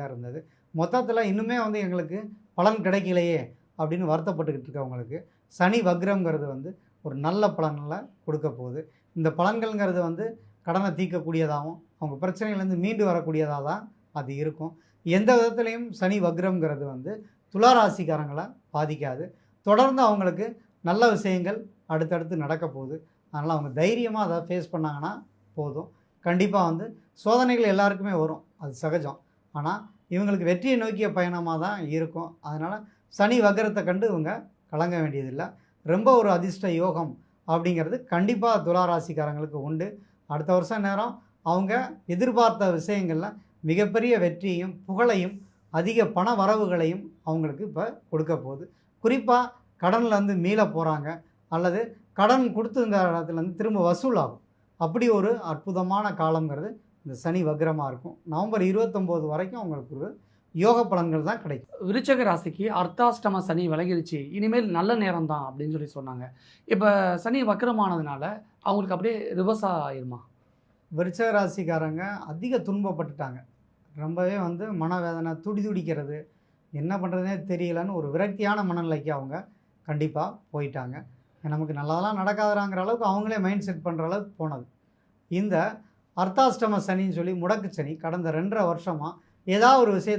இதாக இருந்தது. மொத்தத்தில் இன்னுமே வந்து எங்களுக்கு பலன் கிடைக்கலையே அப்படின்னு வருத்தப்பட்டுக்கிட்டு இருக்கவங்களுக்கு சனி வக்ரங்கிறது வந்து ஒரு நல்ல பலன்களை கொடுக்க போகுது. இந்த பலன்கள்ங்கிறது வந்து கடனை தீர்க்கக்கூடியதாகவும் அவங்க பிரச்சனைகள்லேருந்து மீண்டு வரக்கூடியதாக தான் அது இருக்கும். எந்த விதத்துலேயும் சனி வக்ரம்ங்கிறது வந்து துளாராசிக்காரங்களை பாதிக்காது. தொடர்ந்து அவங்களுக்கு நல்ல விஷயங்கள் அடுத்தடுத்து நடக்க போகுது. அதனால் அவங்க தைரியமாக அதை ஃபேஸ் பண்ணாங்கன்னா போதும். கண்டிப்பாக வந்து சோதனைகள் எல்லாருக்குமே வரும். அது சகஜம். ஆனால் இவங்களுக்கு வெற்றியை நோக்கிய பயணமாக தான் இருக்கும். அதனால் சனி வக்கரத்தை கண்டு இவங்க கலங்க வேண்டியதில்லை. ரொம்ப ஒரு அதிர்ஷ்ட யோகம் அப்படிங்கிறது கண்டிப்பாக துளாராசிக்காரங்களுக்கு உண்டு. அடுத்த வருஷம் நேரம் அவங்க எதிர்பார்த்த விஷயங்களில் மிகப்பெரிய வெற்றியையும் புகழையும் அதிக பண வரவுகளையும் அவங்களுக்கு இப்போ கொடுக்க போகுது. குறிப்பாக கடனில் இருந்து மீள போகிறாங்க அல்லது கடன் கொடுத்துருந்த இடத்துலேருந்து திரும்ப வசூலாகும் அப்படி ஒரு அற்புதமான காலங்கிறது இந்த சனி வக்ரமாக இருக்கும். நவம்பர் இருபத்தொம்போது வரைக்கும் அவங்களுக்கு ஒரு யோக பலன்கள் தான் கிடைக்கும். விருச்சக ராசிக்கு அர்த்தாஷ்டம சனி விலகிருச்சு. இனிமேல் நல்ல நேரம் தான் அப்படின்னு சொல்லி சொன்னாங்க. இப்போ சனி வக்கரமானதுனால அவங்களுக்கு அப்படியே ரிவர்ஸ் ஆயிருமா? விருச்சக ராசிக்காரங்க அதிக துன்பப்பட்டுட்டாங்க. ரொம்பவே வந்து மனவேதனை துடி துடிக்கிறது என்ன பண்ணுறதுனே தெரியலன்னு ஒரு விரக்தியான மனநிலைக்கு அவங்க கண்டிப்பாக போயிட்டாங்க. நமக்கு நல்லதெல்லாம் நடக்காதாங்கிற அளவுக்கு அவங்களே மைண்ட் செட் பண்ணுற அளவுக்கு போனது. இந்த அர்த்தாஷ்டம சனின்னு சொல்லி முடக்கு சனி கடந்த ரெண்டரை வருஷமாக ஏதாவது ஒரு விஷயத்தை